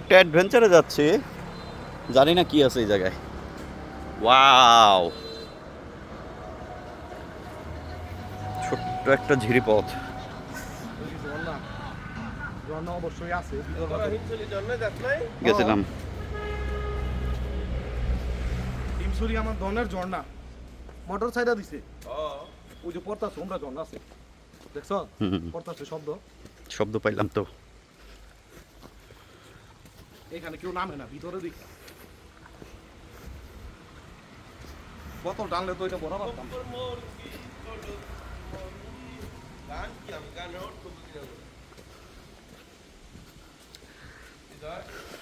একটা অ্যাডভেঞ্চারে যাচ্ছি। জানি না কি আছে এই জায়গায়। ওয়াও! ছোট্ট একটা ঝিরি পথ গেছিলাম। ডিমসুরি আমার ধনের ঝর্ণা মোটর সাইডা দিছে ওই যে পড়তা সোমরা ঝর্ণা আছে দেখছ। পড়তাছে শব্দ। শব্দ পাইলাম তো। এখানে কেউ নামে না ভিতরে দিক বোতল টানলে তো এটা বড় পারতাম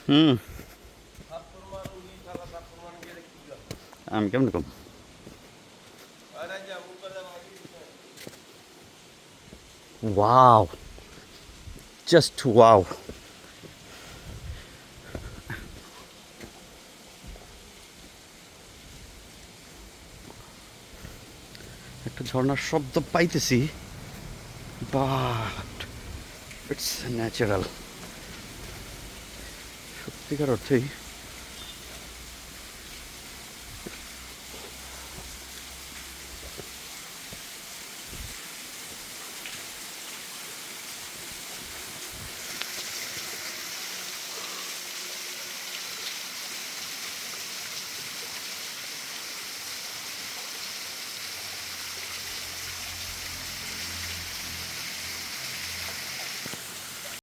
হুম আমি কেমন কম ওয়াও জাস্ট ওয়াও একটা ঝর্নার শব্দ পাইতেছি। বাট ইটস ন্যাচারাল সত্যিকার অর্থেই